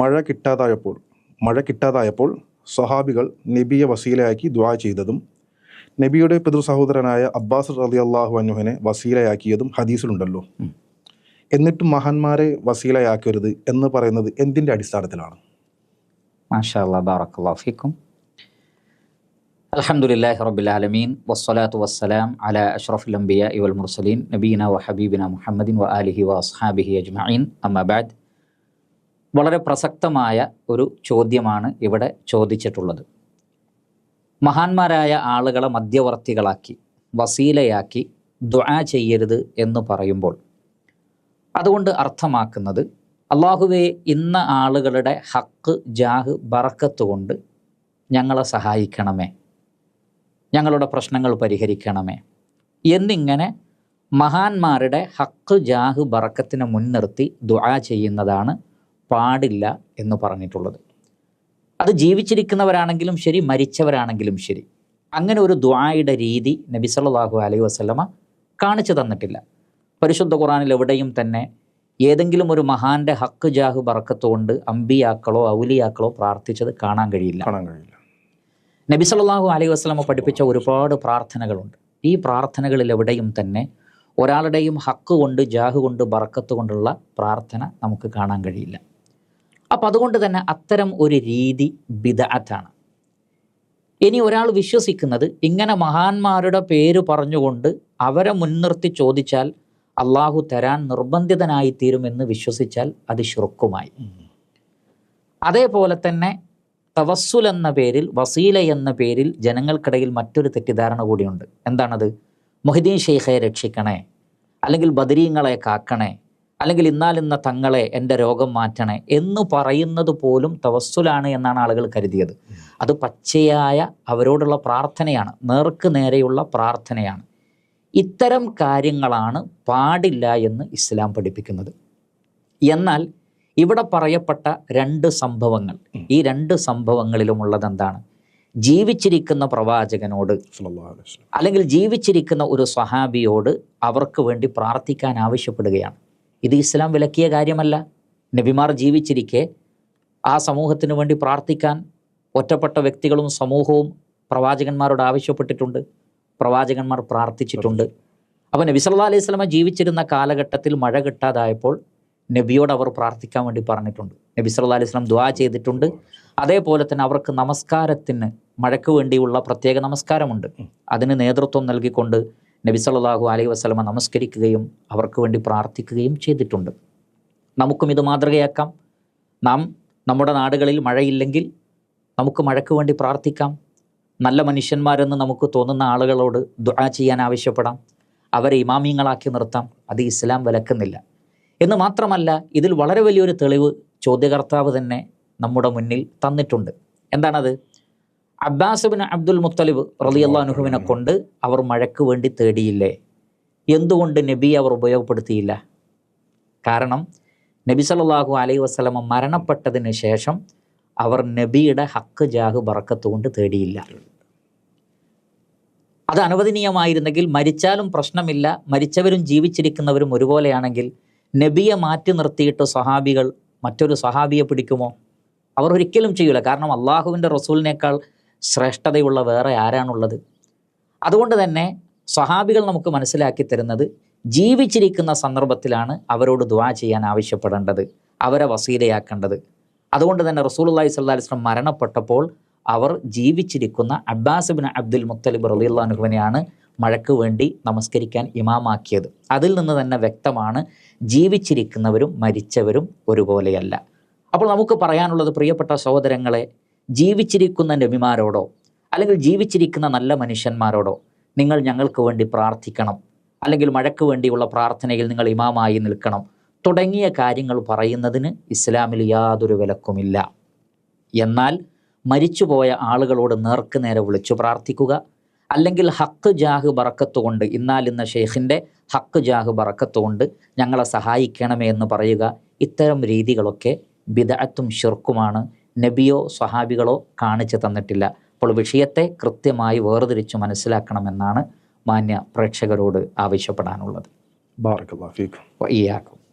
മഴ കിട്ടാതായപ്പോൾ മഴ കിട്ടാതായപ്പോൾ സ്വഹാബികൾ നബിയെ വസീലയാക്കി ദ്വാ ചെയ്തതും നബിയുടെ പിതൃ സഹോദരനായ അബ്ബാസ് റലി അള്ളാഹു അനുഹനെ വസീലയാക്കിയതും ഹദീസിലുണ്ടല്ലോ. എന്നിട്ട് മഹാന്മാരെ വസീലയാക്കരുത് എന്ന് പറയുന്നത് എന്തിന്റെ അടിസ്ഥാനത്തിലാണ്? മാഷാ അല്ലാ ബാറക്കല്ലാഹു ഫീക്കും. അൽഹംദുലില്ലാഹി റബ്ബിൽ ആലമീൻ. വസ്സലാത്തു വസ്സലാം അല അഷ്റഫുൽ അംബിയ വൽ മുർസലീൻ. നബീന വ ഹബീബിന മുഹമ്മദിൻ വ ആലിഹി വ അസ്ഹാബിഹി അജ്മഈൻ. അമ്മ ബാദ്. വളരെ പ്രസക്തമായ ഒരു ചോദ്യമാണ് ഇവിടെ ചോദിച്ചിട്ടുള്ളത്. മഹാന്മാരായ ആളുകളെ മധ്യവർത്തികളാക്കി വസീലയാക്കി ദ്വാ ചെയ്യരുത് എന്ന് പറയുമ്പോൾ അതുകൊണ്ട് അർത്ഥമാക്കുന്നത് അള്ളാഹുവെ ഇന്ന ആളുകളുടെ ഹക്ക് ജാഹ് ബറക്കത്ത് കൊണ്ട് ഞങ്ങളെ സഹായിക്കണമേ. ഞങ്ങളുടെ പ്രശ്നങ്ങൾ പരിഹരിക്കണമേ. എന്നിങ്ങനെ മഹാന്മാരുടെ ഹക്ക് ജാഹ് ബറക്കത്തിനെ മുൻനിർത്തി ദുആ ചെയ്യുന്നതാണ് പാടില്ല എന്ന് പറഞ്ഞിട്ടുള്ളത്. അത് ജീവിച്ചിരിക്കുന്നവരാണെങ്കിലും ശരി മരിച്ചവരാണെങ്കിലും ശരി. അങ്ങനെ ഒരു ദ്വായുടെ രീതി നബി സല്ലല്ലാഹു അലൈഹി വസല്ലമ കാണിച്ചു തന്നിട്ടില്ല. പരിശുദ്ധ ഖുറാനിൽ എവിടെയും തന്നെ ഏതെങ്കിലും ഒരു മഹാന്റെ ഹക്ക് ജാഹ് ബറക്കത്തുകൊണ്ട് അമ്പിയാക്കളോ ഔലിയാക്കളോ പ്രാർത്ഥിച്ചത് കാണാൻ കഴിയില്ല. കാണാൻ കഴിയില്ല. നബി സല്ലല്ലാഹു അലൈഹി വസ്ലമ പഠിപ്പിച്ച ഒരുപാട് പ്രാർത്ഥനകളുണ്ട്. ഈ പ്രാർത്ഥനകളിൽ എവിടെയും തന്നെ ഒരാളുടെയും ഹക്ക് കൊണ്ട് ജാഹ് കൊണ്ട് ബറക്കത്ത് കൊണ്ടുള്ള പ്രാർത്ഥന നമുക്ക് കാണാൻ കഴിയില്ല. അപ്പം അതുകൊണ്ട് തന്നെ അത്തരം ഒരു രീതി ബിദഅത്താണ്. ഇനി ഒരാൾ വിശ്വസിക്കുന്നത് ഇങ്ങനെ മഹാന്മാരുടെ പേര് പറഞ്ഞുകൊണ്ട് അവരെ മുൻനിർത്തി ചോദിച്ചാൽ അള്ളാഹു തരാൻ നിർബന്ധിതനായി തീരുമെന്ന് വിശ്വസിച്ചാൽ അത് ശുറുക്കുമായി അതേപോലെ തന്നെ തവസ്സുൽ എന്ന പേരിൽ വസീല എന്ന പേരിൽ ജനങ്ങൾക്കിടയിൽ മറ്റൊരു തെറ്റിദ്ധാരണ കൂടിയുണ്ട്. എന്താണത്? മൊഹിദ്ദീൻ ഷെയ്ഖെ രക്ഷിക്കണേ അല്ലെങ്കിൽ ബദരീങ്ങളെ കാക്കണേ അല്ലെങ്കിൽ ഇന്നാലിന്ന തങ്ങളെ എന്റെ രോഗം മാറ്റണേ എന്ന് പറയുന്നത് പോലും തവസ്സുലാണ് എന്നാണ് ആളുകൾ കരുതിയത്. അത് പച്ചയായ അവരോടുള്ള പ്രാർത്ഥനയാണ്. നേർക്ക് നേരെയുള്ള പ്രാർത്ഥനയാണ്. ഇത്തരം കാര്യങ്ങളാണ് പാടില്ല എന്ന് ഇസ്ലാം പഠിപ്പിക്കുന്നത്. എന്നാൽ ഇവിടെ പറയപ്പെട്ട രണ്ട് സംഭവങ്ങൾ ഈ രണ്ട് സംഭവങ്ങളിലുമുള്ളത് എന്താണ് ജീവിച്ചിരിക്കുന്ന പ്രവാചകനോട്. അല്ലെങ്കിൽ ജീവിച്ചിരിക്കുന്ന ഒരു സ്വഹാബിയോട് അവർക്ക് വേണ്ടി പ്രാർത്ഥിക്കാൻ ആവശ്യപ്പെടുകയാണ്. ഇത് ഇസ്ലാം വിലക്കിയ കാര്യമല്ല. നബിമാർ ജീവിച്ചിരിക്കെ ആ സമൂഹത്തിന് വേണ്ടി പ്രാർത്ഥിക്കാൻ ഒറ്റപ്പെട്ട വ്യക്തികളും സമൂഹവും പ്രവാചകന്മാരോട് ആവശ്യപ്പെട്ടിട്ടുണ്ട്. പ്രവാചകന്മാർ പ്രാർത്ഥിച്ചിട്ടുണ്ട്. അപ്പോൾ നബി സല്ലാ അലൈഹി സ്വലമ ജീവിച്ചിരുന്ന കാലഘട്ടത്തിൽ മഴ കിട്ടാതായപ്പോൾ നബിയോട് അവർ പ്രാർത്ഥിക്കാൻ വേണ്ടി പറഞ്ഞിട്ടുണ്ട്. നബി സല്ലാ അലൈഹി സ്വലം ദ്വാ ചെയ്തിട്ടുണ്ട്. അതേപോലെ തന്നെ അവർക്ക് നമസ്കാരത്തിന് മഴയ്ക്ക് വേണ്ടിയുള്ള പ്രത്യേക നമസ്കാരമുണ്ട്. അതിന് നേതൃത്വം നൽകിക്കൊണ്ട് നബി സല്ലല്ലാഹു അലൈഹി വസ്ലമ നമസ്കരിക്കുകയും അവർക്ക് വേണ്ടി പ്രാർത്ഥിക്കുകയും ചെയ്തിട്ടുണ്ട്. നമുക്കും ഇത് മാതൃകയാക്കാം. നാം നമ്മുടെ നാടുകളിൽ മഴയില്ലെങ്കിൽ നമുക്ക് മഴയ്ക്ക് വേണ്ടി പ്രാർത്ഥിക്കാം. നല്ല മനുഷ്യന്മാരെന്ന് നമുക്ക് തോന്നുന്ന ആളുകളോട് ദുആ ചെയ്യാൻ ആവശ്യപ്പെടാം. അവരെ ഇമാമിയങ്ങളാക്കി നിർത്താം. അത് ഇസ്ലാം വിലക്കുന്നില്ല. എന്ന് മാത്രമല്ല ഇതിൽ വളരെ വലിയൊരു തെളിവ് ചോദ്യകർത്താവ് തന്നെ നമ്മുടെ മുന്നിൽ തന്നിട്ടുണ്ട്. എന്താണത്? അബ്ബാസ് ബിൻ അബ്ദുൽ മുത്തലിബ് റളിയല്ലാഹു അൻഹുവിനെ കൊണ്ട് അവർ മഴയ്ക്ക് വേണ്ടി തേടിയില്ലേ? എന്തുകൊണ്ട് നബി അവർ ഉപയോഗപ്പെടുത്തിയില്ല? കാരണം നബി സല്ലല്ലാഹു അലൈഹി വസ്ലമ മരണപ്പെട്ടതിന് ശേഷം അവർ നബിയുടെ ഹക്ക് ജാഹ് ബറക്കത്തുകൊണ്ട് തേടിയില്ല. അത് അനുവദനീയമായിരുന്നെങ്കിൽ മരിച്ചാലും പ്രശ്നമില്ല മരിച്ചവരും ജീവിച്ചിരിക്കുന്നവരും ഒരുപോലെയാണെങ്കിൽ നബിയെ മാറ്റി നിർത്തിയിട്ട് സഹാബികൾ മറ്റൊരു സഹാബിയെ പിടിക്കുമോ? അവർ ഒരിക്കലും ചെയ്യൂല. കാരണം അള്ളാഹുവിന്റെ റസൂലിനേക്കാൾ ശ്രേഷ്ഠതയുള്ള വേറെ ആരാണുള്ളത്? അതുകൊണ്ട് തന്നെ സ്വഹാബികൾ നമുക്ക് മനസ്സിലാക്കി തരുന്നത് ജീവിച്ചിരിക്കുന്ന സന്ദർഭത്തിലാണ് അവരോട് ദ്വാ ചെയ്യാൻ ആവശ്യപ്പെടേണ്ടത് അവരെ വസീലയാക്കേണ്ടത്. അതുകൊണ്ട് തന്നെ റസൂലുള്ളാഹി സ്വല്ലല്ലാഹി അലൈഹി വസല്ലം മരണപ്പെട്ടപ്പോൾ അവർ ജീവിച്ചിരിക്കുന്ന അബ്ബാസ് ബിൻ അബ്ദുൽ മുത്തലിബ് റളിയല്ലാഹുവിനെയാണ് മഴയ്ക്ക് വേണ്ടി നമസ്കരിക്കാൻ ഇമാമാക്കിയത്. അതിൽ നിന്ന് തന്നെ വ്യക്തമാണ് ജീവിച്ചിരിക്കുന്നവരും മരിച്ചവരും ഒരുപോലെയല്ല. അപ്പോൾ നമുക്ക് പറയാനുള്ളത് പ്രിയപ്പെട്ട സഹോദരങ്ങളെ ജീവിച്ചിരിക്കുന്ന നബിമാരോടോ അല്ലെങ്കിൽ ജീവിച്ചിരിക്കുന്ന നല്ല മനുഷ്യന്മാരോടോ നിങ്ങൾ ഞങ്ങൾക്ക് വേണ്ടി പ്രാർത്ഥിക്കണം. അല്ലെങ്കിൽ മഴയ്ക്ക് വേണ്ടിയുള്ള പ്രാർത്ഥനയിൽ നിങ്ങൾ ഇമാമായി നിൽക്കണം. തുടങ്ങിയ കാര്യങ്ങൾ പറയുന്നതിന് ഇസ്ലാമിൽ യാതൊരു വിലക്കുമില്ല. എന്നാൽ മരിച്ചുപോയ ആളുകളോട് നേർക്ക് നേരെ വിളിച്ചു പ്രാർത്ഥിക്കുക. അല്ലെങ്കിൽ ഹക്ക് ജാഹ് ബറക്കത്ത് കൊണ്ട് ഇന്നാലിന്ന ഷെയ്ഖിന്റെ ഹക്ക് ജാഹ് ബറക്കത്ത് കൊണ്ട് ഞങ്ങളെ സഹായിക്കണമേ എന്ന് പറയുക. ഇത്തരം രീതികളൊക്കെ ബിദഅത്തും ഷിർക്കുമാണ് നബിയോ സ്വഹാബികളോ കാണിച്ചു തന്നിട്ടില്ല. അപ്പോൾ വിഷയത്തെ കൃത്യമായി വേർതിരിച്ച് മനസ്സിലാക്കണമെന്നാണ് മാന്യ പ്രേക്ഷകരോട് ആവശ്യപ്പെടാനുള്ളത്. ബാർക്കും